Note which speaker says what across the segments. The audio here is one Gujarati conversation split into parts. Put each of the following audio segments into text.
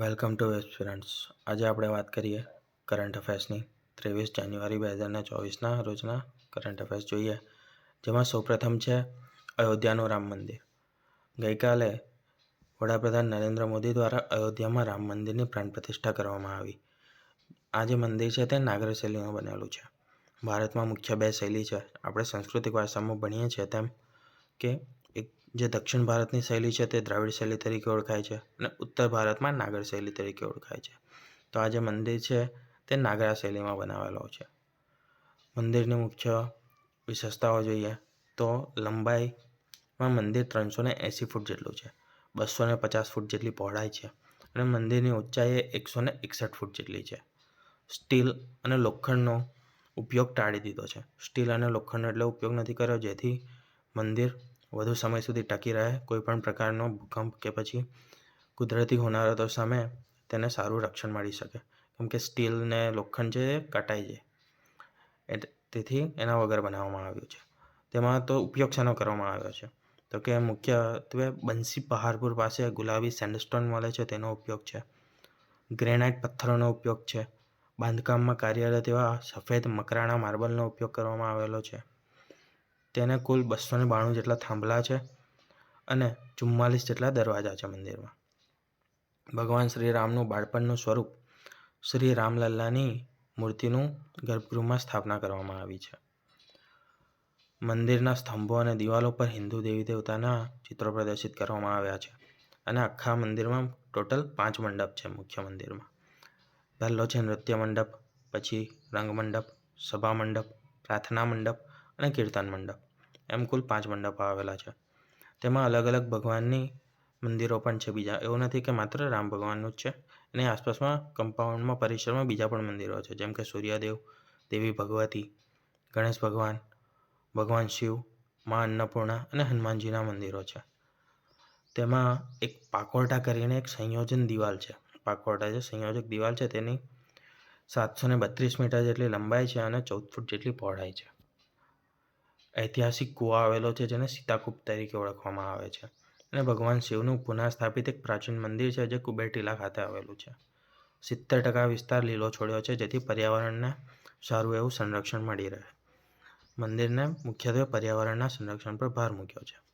Speaker 1: વેલકમ ટુ એસ્પિરન્ટ્સ આજે આપણે વાત કરીએ કરંટ અફેર્સની. ત્રેવીસ જાન્યુઆરી બે હજારને ચોવીસના રોજના કરંટ અફેર્સ જોઈએ. જેમાં સૌપ્રથમ છે અયોધ્યાનું રામ મંદિર. ગઈકાલે વડાપ્રધાન નરેન્દ્ર મોદી દ્વારા અયોધ્યામાં રામ મંદિરની પ્રાણ પ્રતિષ્ઠા કરવામાં આવી. આ જે મંદિર છે તે નાગર શૈલીનું બનેલું છે. ભારતમાં મુખ્ય બે શૈલી છે. આપણે સાંસ્કૃતિક વારસામાં ભણીએ છીએ તેમ કે જે દક્ષિણ ભારતની શૈલી છે તે દ્રાવિડ શૈલી તરીકે ઓળખાય છે અને ઉત્તર ભારતમાં નાગર શૈલી તરીકે ઓળખાય છે. તો આ જે મંદિર છે તે નાગરા શૈલીમાં બનાવેલો છે. મંદિરની મુખ્ય વિશેષતાઓ જોઈએ તો લંબાઈમાં મંદિર ત્રણસો ને એંસી ફૂટ જેટલું છે, બસો ને પચાસ ફૂટ જેટલી પહોળાઈ છે અને મંદિરની ઊંચાઈ એકસો ને એકસઠ ફૂટ જેટલી છે. સ્ટીલ અને લોખંડનો ઉપયોગ ટાળી દીધો છે. સ્ટીલ અને લોખંડનો એટલે ઉપયોગ નથી કર્યો, જેથી મંદિર વધુ સમય સુધી ટકી રહે, કોઈપણ પ્રકારનો ભૂકંપ કે પછી કુદરતી હોનારતો સામે તેને સારું રક્ષણ મળી શકે. કેમ કે સ્ટીલ ને લોખંડ છે એ કટાઈ જાય. તેથી એના વગર બનાવવામાં આવ્યું છે. તેમાં તો ઉપયોગ શેનો કરવામાં આવ્યો છે? તો કે મુખ્યત્વે બંસી પહાડપુર પાસે ગુલાબી સેન્ડસ્ટોન મળે છે તેનો ઉપયોગ છે. ગ્રેનાઇટ પથ્થરોનો ઉપયોગ છે. બાંધકામમાં કાર્યરત એવા સફેદ મકરાણા માર્બલનો ઉપયોગ કરવામાં આવેલો છે. તેને કુલ બસો ને બાણું જેટલા થાંભલા છે અને ચુમ્માલીસ જેટલા દરવાજા છે મંદિરમાં. ભગવાન શ્રી રામનું બાળપણનું સ્વરૂપ શ્રી રામલલ્લાની મૂર્તિનું ગર્ભગૃહમાં સ્થાપના કરવામાં આવી છે. મંદિરના સ્તંભો અને દિવાલો પર હિન્દુ દેવી દેવતાના ચિત્રો પ્રદર્શિત કરવામાં આવ્યા છે અને આખા મંદિરમાં ટોટલ પાંચ મંડપ છે મુખ્ય મંદિરમાં. પહેલો છે નૃત્ય મંડપ, પછી રંગમંડપ, સભા મંડપ, પ્રાર્થના મંડપ અને કીર્તન મંડપ. એમ કુલ પાંચ મંડપો આવેલા છે. તેમાં અલગ અલગ ભગવાનની મંદિરો પણ છે. બીજા એવું નથી કે માત્ર રામ ભગવાનનું જ છે. એની આસપાસમાં કમ્પાઉન્ડમાં પરિસરમાં બીજા પણ મંદિરો છે. જેમ કે સૂર્યદેવ, દેવી ભગવતી, ગણેશ ભગવાન ભગવાન શિવ, મા અન્નપૂર્ણા અને હનુમાનજીના મંદિરો છે. તેમાં એક પાકોરટા કરીને એક સંયોજન દિવાલ છે. પાકોરટા જે સંયોજક દિવાલ છે, તેની સાતસો ને બત્રીસ મીટર જેટલી લંબાઈ છે અને ચૌદ ફૂટ જેટલી પહોળાઈ છે. ઐતિહાસિક કૂવો આવેલો છે, જેને સીતાકૂપ તરીકે ઓળખવામાં આવે છે. અને ભગવાન શિવનું પુનઃસ્થાપિત એક પ્રાચીન મંદિર છે, જે કુબેર ટીલા ખાતે આવેલું છે. સિત્તેર ટકા વિસ્તાર લીલો છોડ્યો છે, જેથી પર્યાવરણને સારું એવું સંરક્ષણ મળી રહે. મંદિરને મુખ્યત્વે પર્યાવરણના સંરક્ષણ પર ભાર મૂક્યો છે.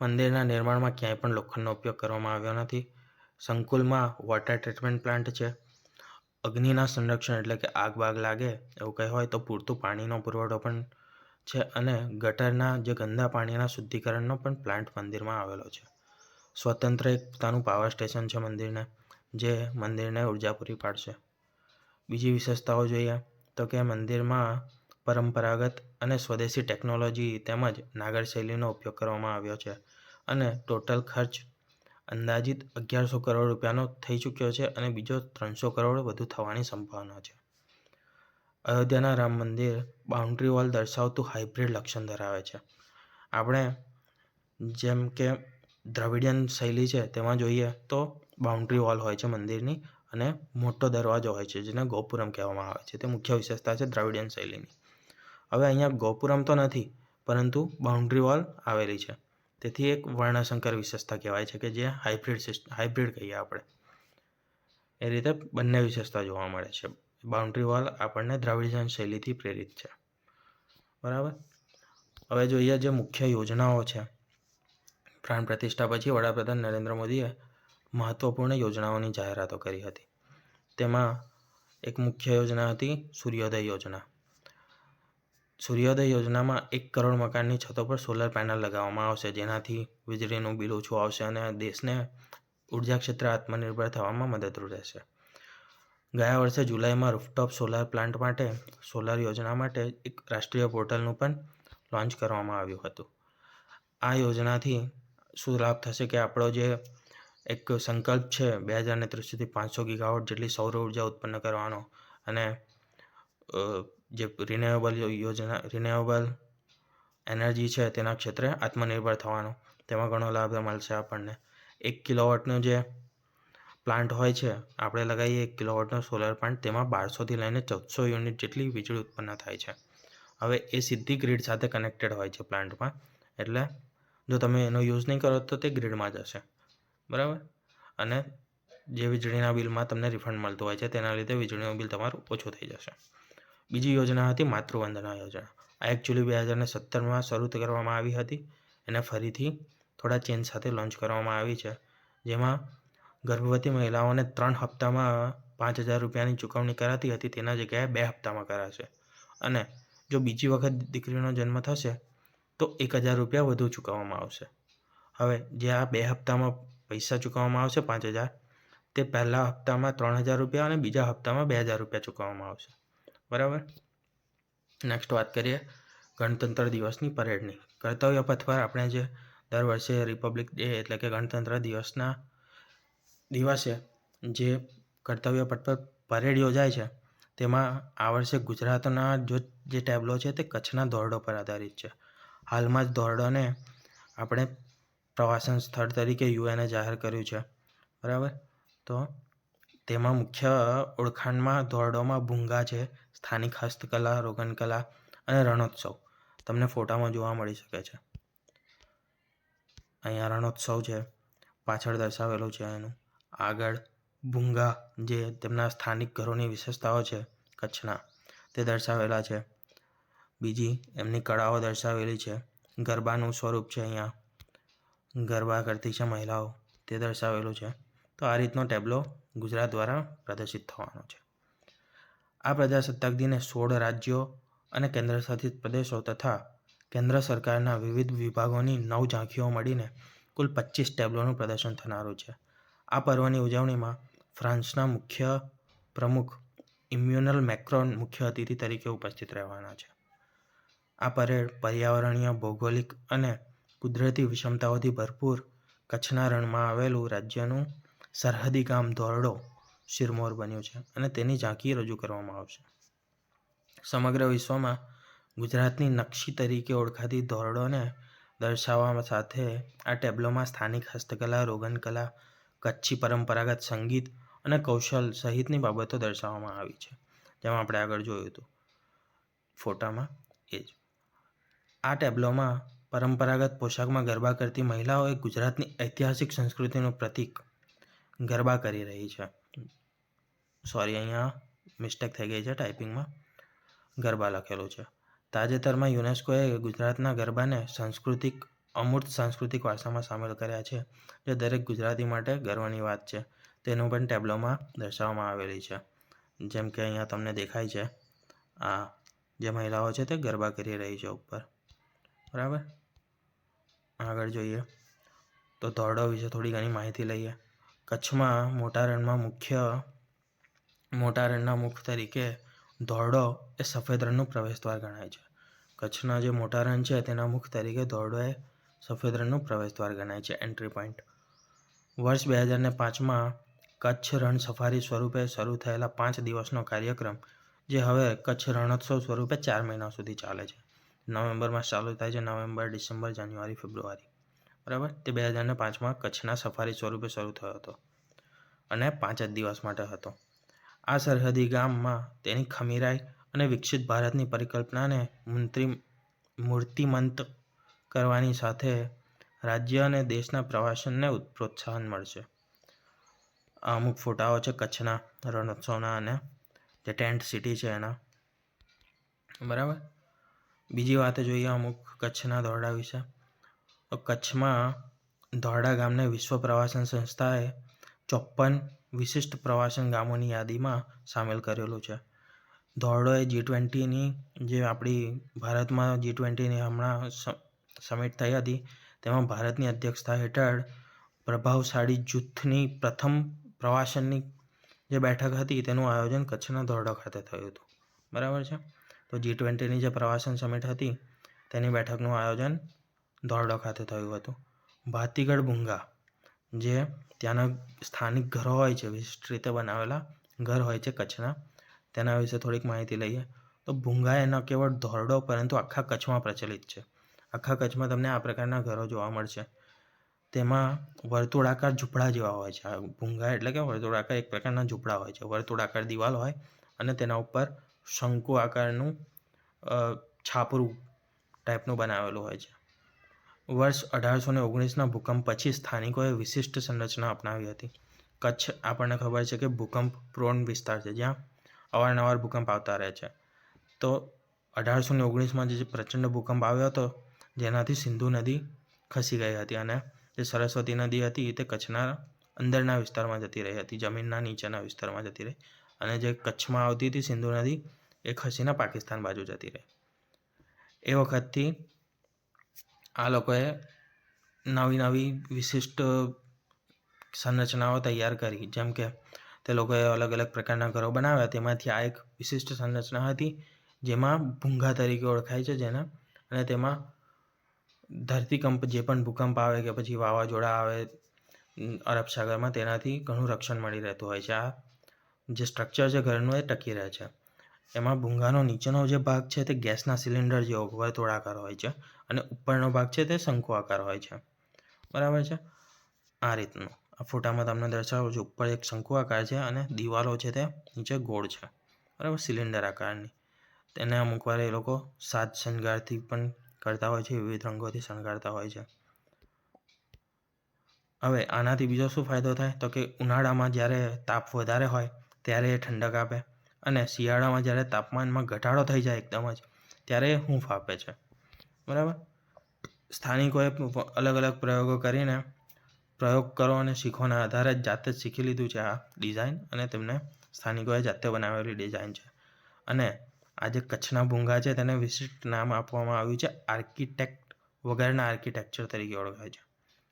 Speaker 1: મંદિરના નિર્માણમાં ક્યાંય પણ લોખંડનો ઉપયોગ કરવામાં આવ્યો નથી. સંકુલમાં વોટર ટ્રીટમેન્ટ પ્લાન્ટ છે. અગ્નિના સંરક્ષણ એટલે કે આગ બાગ લાગે, એવું કંઈ હોય તો પૂરતું પાણીનો પુરવઠો પણ છે અને ગટરના જે ગંદા પાણીના શુદ્ધિકરણનો પણ પ્લાન્ટ મંદિરમાં આવેલો છે. સ્વતંત્ર એક પોતાનું પાવર સ્ટેશન છે મંદિરને, જે મંદિરને ઊર્જા પૂરી પાડશે. બીજી વિશેષતાઓ જોઈએ તો કે મંદિરમાં પરંપરાગત અને સ્વદેશી ટેકનોલોજી તેમજ નાગર શૈલીનો ઉપયોગ કરવામાં આવ્યો છે અને ટોટલ ખર્ચ અંદાજિત અગિયારસો કરોડ રૂપિયાનો થઈ ચૂક્યો છે અને બીજો ત્રણસો કરોડ વધુ થવાની સંભાવના છે. અયોધ્યાના રામ મંદિર બાઉન્ડ્રી વોલ દર્શાવતું હાઇબ્રિડ લક્ષણ ધરાવે છે. આપણે જેમ કે દ્રવિડિયન શૈલી છે તેમાં જોઈએ તો બાઉન્ડ્રી વોલ હોય છે મંદિરની અને મોટો દરવાજો હોય છે જેને ગોપુરમ કહેવામાં આવે છે. તે મુખ્ય વિશેષતા છે દ્રવિડિયન શૈલીની. હવે અહીંયા ગોપુરમ તો નથી, પરંતુ બાઉન્ડ્રી વોલ આવેલી છે. તેથી એક વર્ણશંકર વિશેષતા કહેવાય છે કે જે હાઇબ્રિડ હાઇબ્રિડ કહીએ આપણે. એ રીતે બંને વિશેષતા જોવા મળે છે. બાઉન્ડ્રી વોલ આપણને દ્રાવિડિયન શૈલીથી પ્રેરિત છે. બરાબર? હવે જોઈએ જે મુખ્ય યોજનાઓ છે. પ્રાણ પ્રતિષ્ઠા પછી વડાપ્રધાન નરેન્દ્ર મોદીએ મહત્ત્વપૂર્ણ યોજનાઓની જાહેરાતો કરી હતી. તેમાં એક મુખ્ય યોજના હતી સૂર્યોદય યોજના. સૂર્યોદય યોજનામાં એક કરોડ મકાનની છતો પર સોલર પેનલ લગાવવામાં આવશે. જેનાથી વીજળીનું બિલ ઓછું આવશે અને દેશને ઊર્જા ક્ષેત્રે આત્મનિર્ભર થવામાં મદદરૂપ રહેશે. ગયા વર્ષે જુલાઈમાં રૂફટોપ સોલાર પ્લાન્ટ માટે સોલાર યોજના માટે એક રાષ્ટ્રીય પોર્ટલનું પણ લોન્ચ કરવામાં આવ્યું હતું. આ યોજનાથી શું લાભ થશે કે આપણો જે એક સંકલ્પ છે બે હજાર ને ત્રીસથી પાંચસો ગીગાવોટ જેટલી સૌર ઊર્જા ઉત્પન્ન કરવાનો અને જે રિન્યુએબલ યોજના રિન્યુએબલ એનર્જી છે તેના ક્ષેત્રે આત્મનિર્ભર થવાનો. તેમાં ઘણો લાભ મળશે આપણને. એક કિલોવોટનો જે પ્લાન્ટ હોય છે, આપણે લગાવીએ એક કિલોવોટનો સોલર પ્લાન્ટ તેમાં બારસોથી લઈને ચૌદસો યુનિટ જેટલી વીજળી ઉત્પન્ન થાય છે. હવે એ સીધી ગ્રીડ સાથે કનેક્ટેડ હોય છે પ્લાન્ટમાં એટલે જો તમે એનો યુઝ નહીં કરો તો તે ગ્રીડમાં જશે. બરાબર? અને જે વીજળીના બિલમાં તમને રિફંડ મળતું હોય છે, તેના લીધે વીજળીનું બિલ તમારું ઓછું થઈ જશે. બીજી યોજના હતી માતૃવંદના યોજના. આ એકચ્યુઅલી બે હજારને સત્તરમાં શરૂ કરવામાં આવી હતી. એને ફરીથી થોડા ચેન્જ સાથે લોન્ચ કરવામાં આવી છે. જેમાં ગર્ભવતી મહિલાઓને ત્રણ હપ્તામાં પાંચ હજાર રૂપિયાની ચૂકવણી કરાતી હતી. તેના જગ્યાએ બે હપ્તામાં કરાશે. અને જો બીજી વખત દીકરીનો જન્મ થશે, તો એક હજાર રૂપિયા વધુ ચૂકવવામાં આવશે. હવે જે આ બે હપ્તામાં પૈસા ચૂકવવામાં આવશે પાંચ હજાર, તે પહેલા હપ્તામાં ત્રણ હજાર રૂપિયા અને બીજા હપ્તામાં બે હજાર રૂપિયા ચૂકવવામાં આવશે. બરાબર? નેક્સ્ટ વાત કરીએ ગણતંત્ર દિવસની પરેડની. કર્તવ્ય પથ પર આપણે જે દર વર્ષે રિપબ્લિક ડે એટલે કે ગણતંત્ર દિવસના દિવસે જે કર્તવ્ય પથ પર પરેડ યોજાય છે, તેમાં આ વર્ષે ગુજરાતના જો જે ટેબ્લો છે તે કચ્છના ધોરડો પર આધારિત છે. હાલમાં જ ધોરડોને આપણે પ્રવાસન સ્થળ તરીકે યુએને જાહેર કર્યું છે. બરાબર? તો તેમાં મુખ્ય ઓળખાણમાં ધોરડોમાં ભૂંગા છે, સ્થાનિક હસ્તકલા, રોગનકલા અને રણોત્સવ. તમને ફોટામાં જોવા મળી શકે છે. અહીંયા રણોત્સવ છે, પાછળ દર્શાવેલું છે એનું. આગળ ભૂંગા જે તેમના સ્થાનિક ઘરોની વિશેષતાઓ છે, કચ્છના, તે દર્શાવેલા છે. બીજી એમની કળાઓ દર્શાવેલી છે, ગરબાનું સ્વરૂપ છે અહીંયા. ગરબા કરતી છે મહિલાઓ, તે દર્શાવેલું છે. તો આ રીતનો ટેબ્લો ગુજરાત દ્વારા પ્રદર્શિત થવાનો છે. આ પ્રજાસત્તાક દિને સોળ રાજ્યો અને કેન્દ્રશાસિત પ્રદેશો તથા કેન્દ્ર સરકારના વિવિધ વિભાગોની નવ ઝાંખીઓ મળીને કુલ પચીસ ટેબ્લોનું પ્રદર્શન થનારું છે. આ પર્વની ઉજવણીમાં ફ્રાન્સના મુખ્ય પ્રમુખ ઇમ્યુનલ મેક્રોન મુખ્ય અતિથિ તરીકે ઉપસ્થિત રહેવાના છે. આ પરેડ પર્યાવરણીય, ભૌગોલિક અને કુદરતી વિષમતાઓથી ભરપૂર કચ્છના રણમાં આવેલું રાજ્યનું સરહદી ગામ ધોરડો શિરમોર બન્યું છે અને તેની ઝાંખી રજૂ કરવામાં આવશે. સમગ્ર વિશ્વમાં ગુજરાતની નકશી તરીકે ઓળખાતી ધોરડોને દર્શાવવા સાથે આ ટેબ્લોમાં સ્થાનિક હસ્તકલા, રોગનકલા, કચ્છી પરંપરાગત સંગીત અને કૌશલ સહિતની બાબતો દર્શાવવામાં આવી છે. જેમ આપણે આગળ જોયું હતું. ફોટામાં એ જ. આ ટેબ્લોમાં પરંપરાગત પોશાકમાં ગરબા કરતી મહિલાઓ એ ગુજરાતની ઐતિહાસિક સંસ્કૃતિનું પ્રતીક ગરબા કરી રહી છે. સોરી અહીંયા મિસ્ટેક થઈ ગઈ છે ટાઈપિંગમાં ગરબા લખેલું છે. તાજેતરમાં યુનેસ્કોએ ગુજરાતના ગરબાને સાંસ્કૃતિક, અમૂર્ત સાંસ્કૃતિક વારસામાં સામેલ કર્યા છે, જે દરેક ગુજરાતી માટે ગર્વની વાત છે. તેનું પણ ટેબ્લોમાં દર્શાવવામાં આવેલી છે. જેમ કે અહીંયા તમને દેખાય છે, આ જે મહિલાઓ છે તે ગરબા કરી રહી છે ઉપર. બરાબર? આગળ જોઈએ. તો ધોરડો વિશે થોડી ઘણી માહિતી લઈએ. કચ્છમાં મોટા રણમાં મુખ્ય, મોટા રણના મુખ તરીકે ધોરડો એ સફેદ રણનું પ્રવેશદ્વાર ગણાય છે. કચ્છના જે મોટા રણ છે તેના મુખ તરીકે ધોરડો એ સફેદ રણનું પ્રવેશદ્વાર ગણાય છે. એન્ટ્રી પોઈન્ટ વર્ષ બે હજારને પાંચમાં કચ્છ રણ સફારી સ્વરૂપે શરૂ થયેલા પાંચ દિવસનો કાર્યક્રમ, જે હવે કચ્છ રણોત્સવ સ્વરૂપે ચાર મહિના સુધી ચાલે છે. નવેમ્બરમાં ચાલુ થાય છે નવેમ્બર, ડિસેમ્બર, જાન્યુઆરી, ફેબ્રુઆરી. બરાબર? તે બે હજારને પાંચમાં કચ્છના સફારી સ્વરૂપે શરૂ થયો હતો અને પાંચ જ દિવસ માટે હતો. આ સરહદી ગામમાં તેની ખમીરાઈ અને વિકસિત ભારતની પરિકલ્પનાને મંત્રી મૂર્તિમંત કરવાની સાથે રાજ્ય અને દેશના પ્રવાસનને પ્રોત્સાહન મળશે. અમુક ફોટાઓ છે કચ્છના રણોત્સવના અને જે ટેન્ટ સિટી છે એના. બરાબર? બીજી વાત જોઈએ અમુક કચ્છના દોરડા વિશે. કચ્છમાં ધોરડા ગામને વિશ્વ પ્રવાસન સંસ્થાએ ચોપ્પન વિશિષ્ટ પ્રવાસન ગામોની યાદીમાં સામેલ કરેલું છે. ધોરડો એ જી ટ્વેન્ટીની જે આપણી ભારતમાં જી ટ્વેન્ટીની હમણાં સમિટ થઈ હતી, તેમાં ભારતની અધ્યક્ષતા હેઠળ પ્રભાવશાળી જૂથની પ્રથમ પ્રવાસનની જે બેઠક હતી, તેનું આયોજન કચ્છના ધોરડો ખાતે થયું હતું. બરાબર છે? તો જી ટ્વેન્ટીની જે પ્રવાસન સમિટ હતી, તેની બેઠકનું આયોજન ધોરડો ખાતે થયું હતું. ભાતીગઢ ભૂંગા, જે ત્યાંના સ્થાનિક ઘરો હોય છે, વિશિષ્ટ રીતે બનાવેલા ઘર હોય છે કચ્છના, તેના વિશે થોડીક માહિતી લઈએ. તો ભૂંગા એ ન કેવળ ધોરડો પરંતુ આખા કચ્છમાં પ્રચલિત છે. આખા કચ્છમાં તમને આ પ્રકારના ઘરો જોવા મળશે. તેમાં વર્તુળાકાર ઝૂંપડા જેવા હોય છે. ભૂંગા એટલે કે વર્તુળાકાર એક પ્રકારના ઝૂંપડા હોય છે. વર્તુળાકાર દિવાલ હોય અને તેના ઉપર શંકુ આકારનું છાપરું ટાઈપનું બનાવેલું હોય છે. વર્ષ અઢારસો ને ઓગણીસના ભૂકંપ પછી સ્થાનિકોએ વિશિષ્ટ સંરચના અપનાવી હતી. કચ્છ, આપણને ખબર છે કે ભૂકંપ પ્રોન વિસ્તાર છે, જ્યાં અવારનવાર ભૂકંપ આવતા રહે છે. તો અઢારસો ને ઓગણીસમાં જે પ્રચંડ ભૂકંપ આવ્યો હતો, જેનાથી સિંધુ નદી ખસી ગઈ હતી અને જે સરસ્વતી નદી હતી તે કચ્છના અંદરના વિસ્તારમાં જતી રહી હતી, જમીનના નીચેના વિસ્તારમાં જતી રહી અને જે કચ્છમાં આવતી હતી સિંધુ નદી, એ ખસીને પાકિસ્તાન બાજુ જતી રહી. એ વખતથી આ લોકોએ નવી નવી વિશિષ્ટ સંરચનાઓ તૈયાર કરી. જેમ કે તે લોકોએ અલગ અલગ પ્રકારના ઘરો બનાવ્યા. તેમાંથી આ એક વિશિષ્ટ સંરચના હતી, જેમાં ભૂંગા તરીકે ઓળખાય છે જેને, અને તેમાં ધરતીકંપ જે પણ ભૂકંપ આવે કે પછી વાવાઝોડા આવે અરબ સાગરમાં તેનાથી ઘણું રક્ષણ મળી રહેતું હોય છે. આ જે સ્ટ્રક્ચર છે ઘરનું એ ટકી રહે છે. એમાં ભૂંગાનો નીચેનો જે ભાગ છે તે ગેસના સિલિન્ડર જેવો વર્તુળાકાર હોય છે. અને ઉપરનો ભાગ છે તે શંકુ આકાર હોય છે. બરાબર છે? આ રીતનું. આ ફોટામાં તમને દર્શાવું છું, ઉપર એક શંકુ આકાર છે અને દિવાલો છે તે નીચે ગોળ છે. બરાબર? સિલિન્ડર આકારની. તેને અમુક વાર એ લોકો સાત શણગારથી પણ કરતા હોય છે, વિવિધ રંગોથી શણગારતા હોય છે. હવે આનાથી બીજો શું ફાયદો થાય? તો કે ઉનાળામાં જ્યારે તાપ વધારે હોય, ત્યારે એ ઠંડક આપે અને શિયાળામાં જ્યારે તાપમાનમાં ઘટાડો થઈ જાય એકદમ જ, ત્યારે હૂંફ આપે છે. બરાબર? સ્થાનિકોએ અલગ અલગ પ્રયોગો કરીને પ્રયોગ કરો અને શીખોના આધારે જાતે જ શીખી લીધું છે આ ડિઝાઇન અને તેમને સ્થાનિકોએ જાતે બનાવેલી ડિઝાઇન છે. અને આ જે કચ્છના ભૂંગા છે તેને વિશિષ્ટ નામ આપવામાં આવ્યું છે, આર્કિટેક્ટ વગરના આર્કિટેક્ચર તરીકે ઓળખાય છે.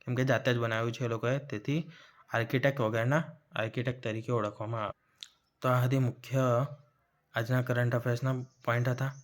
Speaker 1: કેમ કે જાતે જ બનાવ્યું છે એ લોકોએ, તેથી આર્કિટેક્ટ વગરના આર્કિટેક્ટ તરીકે ઓળખવામાં આવે. તો આ હતી મુખ્ય આજના કરંટ અફેર્સના પોઈન્ટ હતા.